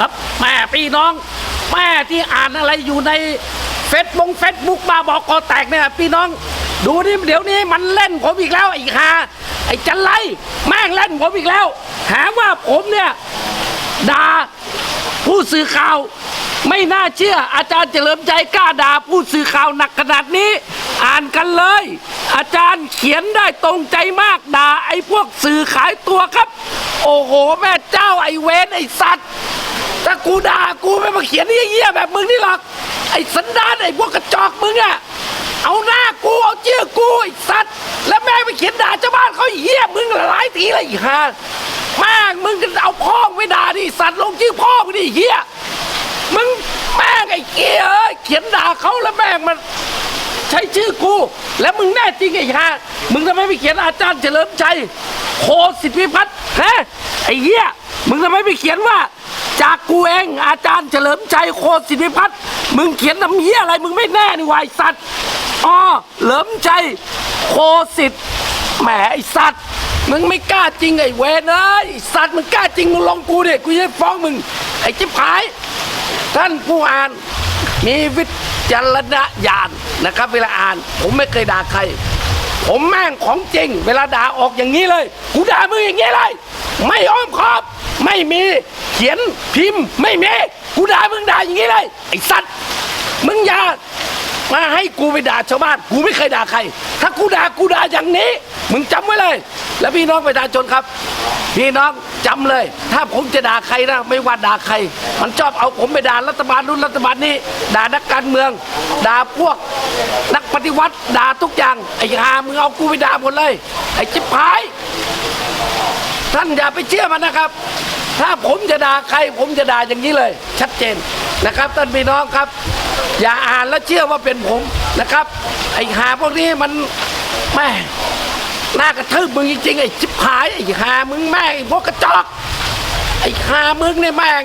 ครับแม่พี่น้อง แม่ที่อ่านอะไรอยู่ในเฟซบงเฟซบุ๊กมาบอกกอแตกเนี่ยพี่น้อง ดูนี่เดี๋ยวนี้มันเล่นผมอีกแล้วไอ้ฮาไอ้จันไรแม่งเล่นผมอีกแล้ว หาว่าผมเนี่ยด่าผู้สื่อข่าว ไม่น่าเชื่อ อาจารย์เฉลิมใจกล้าด่าผู้สื่อข่าวหนักขนาดนี้ อ่านกันเลย อาจารย์เขียนได้ตรงใจมากด่าไอ้พวกสื่อขายตัวครับ โอ้โห แม่เจ้าไอ้เวนไอ้สัตว์ ถ้ากูด่ากูไม่มาเขียนนี่เยี่ยแบบมึงนี่หรอก ไอ้สันดานไอ้พวกกระจอกมึงอะเอาหน้ากูเอาเชื่อกูไอ้สัตว์แล้วแม่งไปเขียนด่าชาวบ้านเขาเยี่ยมึงหลายทีเลยไอ้ห่าแม่งมึงจะเอาพ่อมึงไปด่าดิสัตว์ลงชื่อพ่อมึงดิเฮียมึงแม่งไอ้เกียเอ้ยเขียนด่าเขาแล้วแม่งมัน ใช้ชื่อกู แล้วมึงแน่จริงไอ้ห่ามึงทำไมไม่เขียนอาจารย์เฉลิมชัยโคสิทธิพิพัฒน์ฮะไอ้เหี้ยมึงทำไมไม่เขียนว่า จากกูเองอาจารย์เฉลิมชัยโคสิทธิพัฒน์มึงเขียนทำเหี้ยอะไรมึงไม่แน่นี่วายสัตว์อ๋อเหลิมชัยโคสิทธิ์แหมไอสัตว์มึงไม่กล้าจริงไอ้เวนเอ้ยไอ้สัตว์มึงกล้าจริงมึงลองกูดิกูจะฟ้องมึงไอ้จิ๊บหาย ท่านผู้อ่านมีวิจารณญาณนะครับ เวลาอ่าน ผมไม่เคยด่าใคร ผมแม่งของจริง เวลาด่าออกอย่างนี้เลย กูด่ามึงอย่างนี้เลย ไม่อ้อ ไม่มี เขียนพิมพ์ ไม่มี กูด่ามึงด่าอย่างนี้เลยไอ้สัตว์ มึงอย่ามาให้กูไปด่าชาวบ้าน กูไม่เคยด่าใคร ถ้ากูด่ากูด่าอย่างนี้ มึงจำไว้เลย แล้วพี่น้องประชาชนครับ พี่น้องจำเลย ถ้าผมจะด่าใครนะ ไม่ว่าด่าใคร มันชอบเอาผมไปด่ารัฐบาลนู้นรัฐบาลนี้ ด่านักการเมือง ด่าพวก นักปฏิวัติ ด่าทุกอย่าง ไอ้หามึงเอากูไปด่าหมดเลย ไอ้จิ๊บหาย ท่านอย่าไปเชื่อมันนะครับ ถ้าผมจะด่าใคร ผมจะด่าอย่างนี้เลย ชัดเจนนะครับท่านพี่น้องครับ อย่าอ่านแล้วเชื่อว่าเป็นผมนะครับ ไอ้หาพวกนี้มันแม่หน้ากระทืบมึงจริงๆไอ้ชิบหายไอ้หามึงแม่งไอ้พวกกระจอกไอ้หามึงเนี่ยแม่ง